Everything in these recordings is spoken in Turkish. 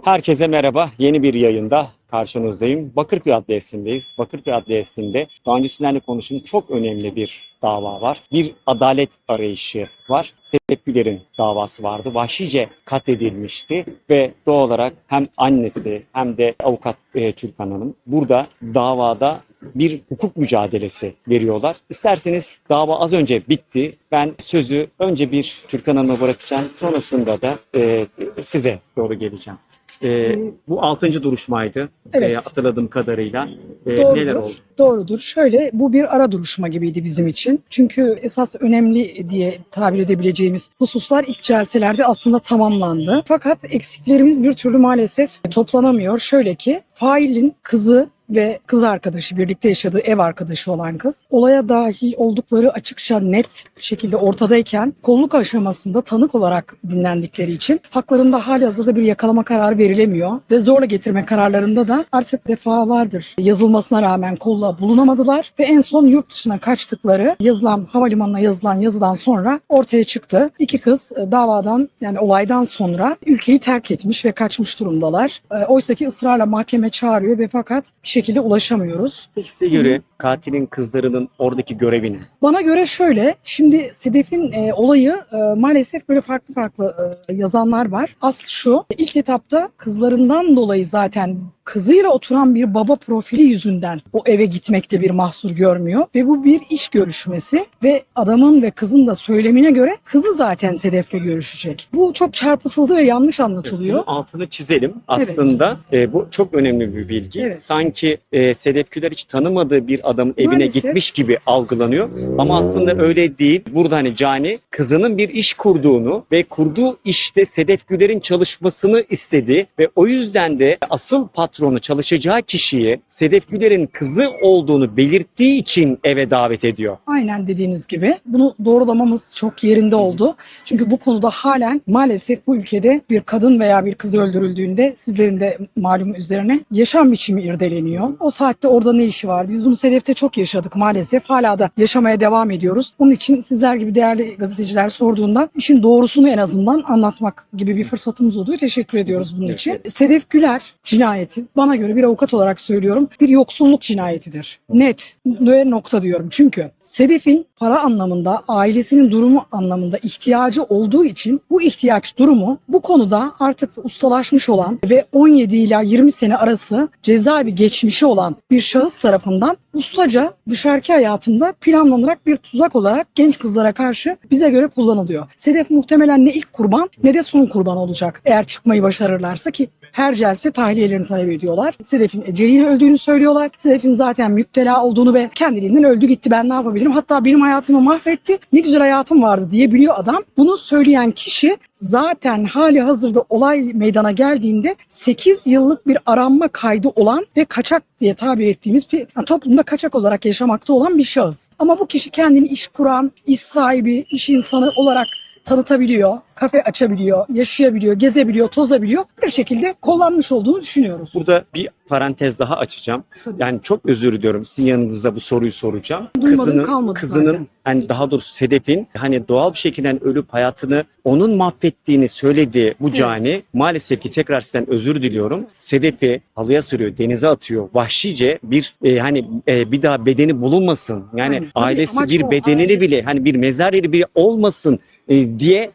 Herkese merhaba. Yeni bir yayında karşınızdayım. Bakırköy Adliyesi'ndeyiz. Bakırköy Adliyesi'nde daha öncesinden de konuştuğum çok önemli bir dava var. Bir adalet arayışı var. Sedef Güler'in davası vardı. Vahşice katledilmişti ve doğal olarak hem annesi hem de avukat e, Türkan Hanım burada davada bir hukuk mücadelesi veriyorlar. İsterseniz dava az önce bitti. Ben sözü önce bir Türkan Hanım'a bırakacağım. Sonrasında da e, size doğru geleceğim. E, bu altıncı duruşmaydı. Evet. E, hatırladığım kadarıyla. E, Doğrudur. neler oldu? Doğrudur. Şöyle bu bir ara duruşma gibiydi bizim için. Çünkü esas önemli diye tabir edebileceğimiz hususlar ilk celselerde aslında tamamlandı. Fakat eksiklerimiz bir türlü maalesef toplanamıyor. Şöyle ki failin kızı ve kız arkadaşı birlikte yaşadığı ev arkadaşı olan kız olaya dahil oldukları açıkça net şekilde ortadayken kolluk aşamasında tanık olarak dinlendikleri için haklarında hali hazırda bir yakalama kararı verilemiyor ve zorla getirme kararlarında da artık defalardır yazılmasına rağmen kolla bulunamadılar ve en son yurt dışına kaçtıkları yazılan havalimanına yazılan yazıdan sonra ortaya çıktı. İki kız e, davadan yani olaydan sonra ülkeyi terk etmiş ve kaçmış durumdalar. E, Oysa ki ısrarla mahkeme çağırıyor ve fakat bir şekilde ulaşamıyoruz. Peki size göre katilin kızlarının oradaki görevi ne? Bana göre şöyle, şimdi Sedef'in e, olayı e, maalesef böyle farklı farklı e, yazanlar var. Aslı şu, ilk etapta kızlarından dolayı zaten kızıyla oturan bir baba profili yüzünden o eve gitmekte bir mahsur görmüyor. Ve bu bir iş görüşmesi ve adamın ve kızın da söylemine göre kızı zaten Sedef'le görüşecek. Bu çok çarpıtıldı ve yanlış anlatılıyor. Bunun altını çizelim. Aslında e, bu çok önemli bir bilgi. Evet. Sanki e, Sedef Güler hiç tanımadığı bir adamın evine Maalesef. gitmiş gibi algılanıyor. Ama aslında öyle değil. Burada hani Cani kızının bir iş kurduğunu ve kurduğu işte Sedef Güler'in çalışmasını istedi ve o yüzden de asıl patronu çalışacağı kişiyi Sedef Güler'in kızı olduğunu belirttiği için eve davet ediyor. Aynen dediğiniz gibi. Bunu doğrulamamız çok yerinde oldu. Çünkü bu konuda halen maalesef bu ülkede bir kadın veya bir kız öldürüldüğünde sizlerin de malum üzerine yaşam biçimi irdeleniyor. O saatte orada ne işi vardı? Biz bunu Sedef'te çok yaşadık maalesef. Hala da yaşamaya devam ediyoruz. Onun için sizler gibi değerli gazeteciler sorduğunda işin doğrusunu en azından anlatmak gibi bir fırsatımız oluyor. Teşekkür ediyoruz bunun için. Sedef Güler cinayeti bana göre bir avukat olarak söylüyorum bir yoksulluk cinayetidir. Net ve nokta diyorum. Çünkü Sedef'in para anlamında ailesinin durumu anlamında ihtiyacı olduğu için bu ihtiyaç durumu bu konuda artık ustalaşmış olan ve 17 ila 20 sene arası cezaevi geçmişi olan bir şahıs tarafından ustaca dışarıki hayatında planlanarak bir tuzak olarak genç kızlara karşı bize göre kullanılıyor. Sedef muhtemelen ne ilk kurban ne de son kurban olacak eğer çıkmayı başarırlarsa ki her celse tahliyelerini talep ediyorlar. Sedef'in eceliyle öldüğünü söylüyorlar. Sedef'in zaten müptela olduğunu ve kendiliğinden öldü gitti ben ne yapabilirim? Hatta benim hayatımı mahvetti. Ne güzel hayatım vardı diyebiliyor adam. Bunu söyleyen kişi zaten hali hazırda olay meydana geldiğinde 8 yıllık bir aranma kaydı olan ve kaçak diye tabir ettiğimiz bir yani toplumda kaçak olarak yaşamakta olan bir şahıs. Ama bu kişi kendini iş kuran, iş sahibi, iş insanı olarak tanıtabiliyor, kafe açabiliyor, yaşayabiliyor, gezebiliyor, tozabiliyor. Bir şekilde kullanmış olduğunu düşünüyoruz. Burada bir parantez daha açacağım. Tabii. Yani çok özür diliyorum sizin yanınızda bu soruyu soracağım. Duymadım, kalmadı kızının zaten. hani daha doğrusu Sedef'in hani doğal bir şekilde ölüp hayatını onun mahvettiğini söylediği bu Evet. cani maalesef ki tekrar sizden özür diliyorum. Sedef'i halıya sürüyor, denize atıyor. Vahşice bir e, hani e, bir daha bedeni bulunmasın. Yani. Tabii, ailesi bir bedenini bile hani bir mezar yeri bile olmasın e, diye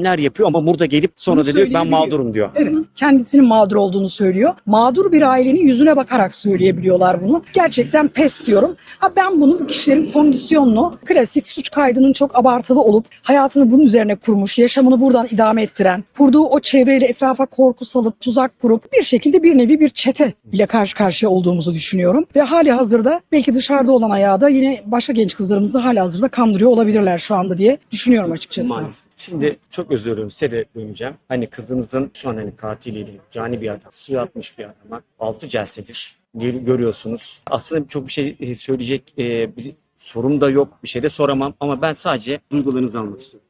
eylemler yapıyor ama burada gelip sonra da diyor ki ben mağdurum diyor. Evet, kendisinin mağdur olduğunu söylüyor. Mağdur bir ailenin yüzüne bakarak söyleyebiliyorlar bunu. Gerçekten pes diyorum. Ha ben bunu bu kişilerin kondisyonlu, klasik suç kaydının çok abartılı olup hayatını bunun üzerine kurmuş, yaşamını buradan idame ettiren, kurduğu o çevreyle etrafa korku salıp tuzak kurup bir şekilde bir nevi bir çete ile karşı karşıya olduğumuzu düşünüyorum. Ve hali hazırda belki dışarıda olan ayağı da yine başka genç kızlarımızı hali hazırda kandırıyor olabilirler şu anda diye düşünüyorum açıkçası. Maalesef. Şimdi çok özür diliyorum size de döneceğim. Hani kızınızın şu an hani katiliyle cani bir adam, suya atmış bir adama altı celsedir. Gör- Görüyorsunuz. Aslında çok bir şey e, söyleyecek e, bir sorum da yok. Bir şey de soramam ama ben sadece duygularınızı almak istiyorum.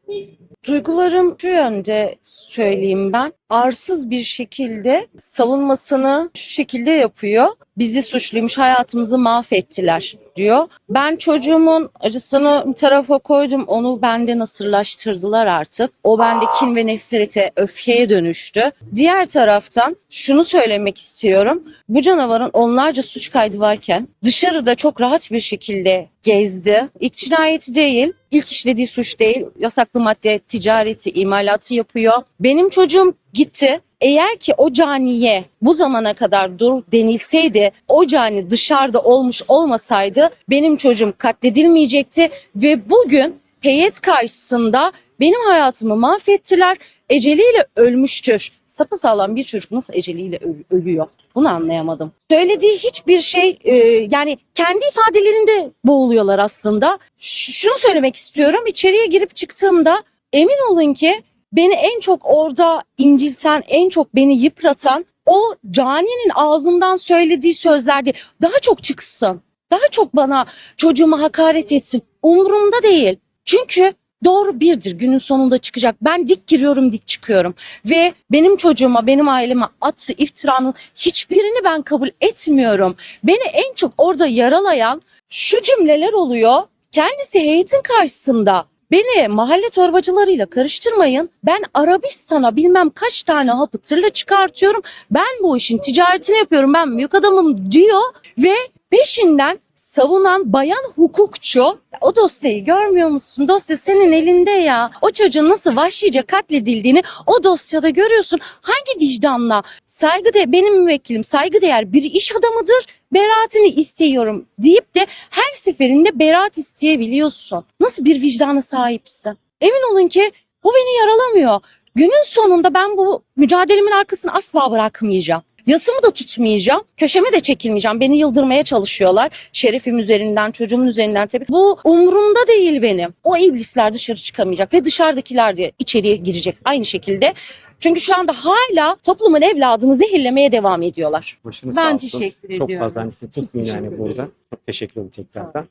Duygularım şu yönde söyleyeyim ben. Arsız bir şekilde savunmasını şu şekilde yapıyor. Bizi suçluymuş, hayatımızı mahvettiler diyor. Ben çocuğumun acısını bir tarafa koydum. Onu bende nasırlaştırdılar artık. O bende kin ve nefrete, öfkeye dönüştü. Diğer taraftan şunu söylemek istiyorum. Bu canavarın onlarca suç kaydı varken dışarıda çok rahat bir şekilde gezdi. İlk cinayeti değil, ilk işlediği suç değil. Yasaklı madde ticareti, imalatı yapıyor. Benim çocuğum gitti. Eğer ki o caniye bu zamana kadar dur denilseydi, o cani dışarıda olmuş olmasaydı benim çocuğum katledilmeyecekti ve bugün heyet karşısında benim hayatımı mahvettiler. Eceliyle ölmüştür. Sapasağlam bir çocuk nasıl eceliyle öl- ölüyor? Bunu anlayamadım. Söylediği hiçbir şey e, yani kendi ifadelerinde boğuluyorlar aslında. Ş- şunu söylemek istiyorum. İçeriye girip çıktığımda emin olun ki beni en çok orada incilten, en çok beni yıpratan o caninin ağzından söylediği sözlerdi. Daha çok çıksın. Daha çok bana çocuğuma hakaret etsin. Umurumda değil. Çünkü doğru birdir. Günün sonunda çıkacak. Ben dik giriyorum, dik çıkıyorum. Ve benim çocuğuma, benim aileme attığı iftiranın hiçbirini ben kabul etmiyorum. Beni en çok orada yaralayan şu cümleler oluyor. Kendisi heyetin karşısında Beni mahalle torbacılarıyla karıştırmayın. Ben Arabistan'a bilmem kaç tane hapı tırla çıkartıyorum. Ben bu işin ticaretini yapıyorum. Ben büyük adamım diyor ve peşinden savunan bayan hukukçu o dosyayı görmüyor musun? Dosya senin elinde ya. O çocuğun nasıl vahşice katledildiğini o dosyada görüyorsun. Hangi vicdanla? Saygıdeğer benim müvekkilim saygıdeğer bir iş adamıdır. Beraatini istiyorum deyip de her seferinde beraat isteyebiliyorsun. Nasıl bir vicdana sahipsin? Emin olun ki bu beni yaralamıyor. Günün sonunda ben bu mücadelemin arkasını asla bırakmayacağım. Yasımı da tutmayacağım. Köşeme de çekilmeyeceğim. Beni yıldırmaya çalışıyorlar. Şerefim üzerinden, çocuğumun üzerinden tabii. Bu umurumda değil benim. O iblisler dışarı çıkamayacak ve dışarıdakiler de içeriye girecek aynı şekilde. Çünkü şu anda hala toplumun evladını zehirlemeye devam ediyorlar. Başınız Ben sağ olsun. teşekkür Çok ediyorum. fazla hani sizi tutmayın teşekkür yani burada. Çok teşekkür ederim tekrardan.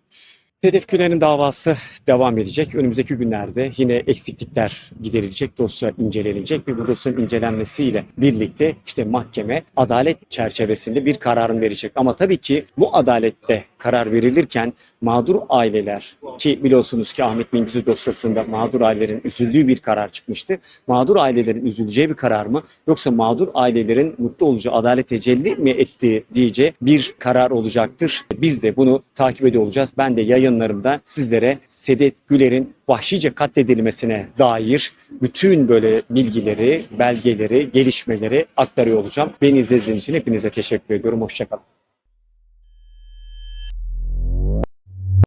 Sedef Güler'in davası devam edecek. Önümüzdeki günlerde yine eksiklikler giderilecek, dosya incelenecek ve bu dosyanın incelenmesiyle birlikte işte mahkeme adalet çerçevesinde bir kararın verecek. Ama tabii ki bu adalette karar verilirken mağdur aileler ki biliyorsunuz ki Ahmet Mingüzü dosyasında mağdur ailelerin üzüldüğü bir karar çıkmıştı. Mağdur ailelerin üzüleceği bir karar mı yoksa mağdur ailelerin mutlu olacağı, adalet tecelli mi ettiği diyeceği bir karar olacaktır. Biz de bunu takip ediyor olacağız. Ben de yayınlarımda sizlere Sedet Güler'in vahşice katledilmesine dair bütün böyle bilgileri, belgeleri, gelişmeleri aktarıyor olacağım. Beni izlediğiniz için hepinize teşekkür ediyorum. Hoşçakalın.